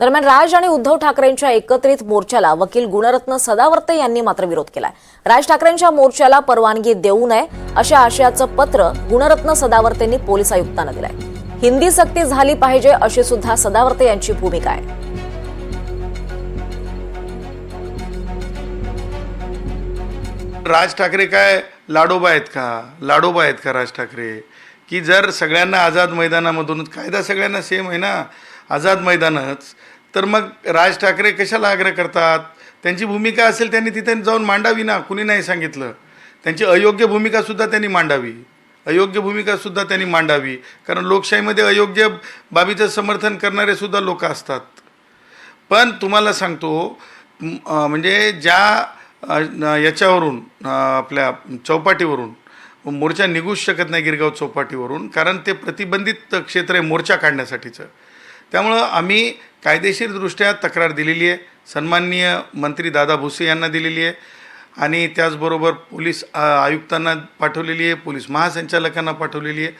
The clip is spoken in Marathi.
दरम्यान राज आणि उद्धव ठाकरेंच्या एकत्रित मोर्चाला वकील गुणरत्न सदावर्ते यांनी मात्र विरोध केलाय. राज ठाकरेंच्या मोर्चाला परवानगी देऊ नये अशा आशयाचं पत्र गुणरत्न सदावर्तेंनी पोलीस आयुक्तांना दिलंय. हिंदी सक्ती झाली पाहिजे अशी सुद्धा सदावर्ते यांची भूमिका आहे. राज ठाकरे काय लाडोबा आहेत का? लाडोबा आहेत का राज ठाकरे? की जर सगळ्यांना आझाद मैदानामधूनच कायदा सगळ्यांना सेम आहे ना? आझाद मैदानच. तर मग राज ठाकरे कशाला आग्रह करतात? त्यांची भूमिका असेल त्यांनी तिथे जाऊन मांडावी ना? कुणी नाही सांगितलं. त्यांची अयोग्य भूमिकासुद्धा त्यांनी मांडावी. अयोग्य भूमिकासुद्धा त्यांनी मांडावी. कारण लोकशाहीमध्ये अयोग्य बाबीचं समर्थन करणारे सुद्धा लोक असतात. पण तुम्हाला सांगतो म्हणजे ज्या याच्यावरून आपल्या चौपाटीवरून मोर्चा निघूच शकत नाही गिरगाव चौपाटीवरून कारण ते प्रतिबंधित क्षेत्र आहे मोर्चा काढण्यासाठीचं. त्यामुळं आम्ही कायदेशीरदृष्ट्या तक्रार दिलेली आहे. सन्माननीय मंत्री दादा भुसे यांना दिलेली आहे. आणि त्याचबरोबर पोलीस आयुक्तांना पाठवलेली आहे पोलीस महासंचालकांना पाठवलेली आहे.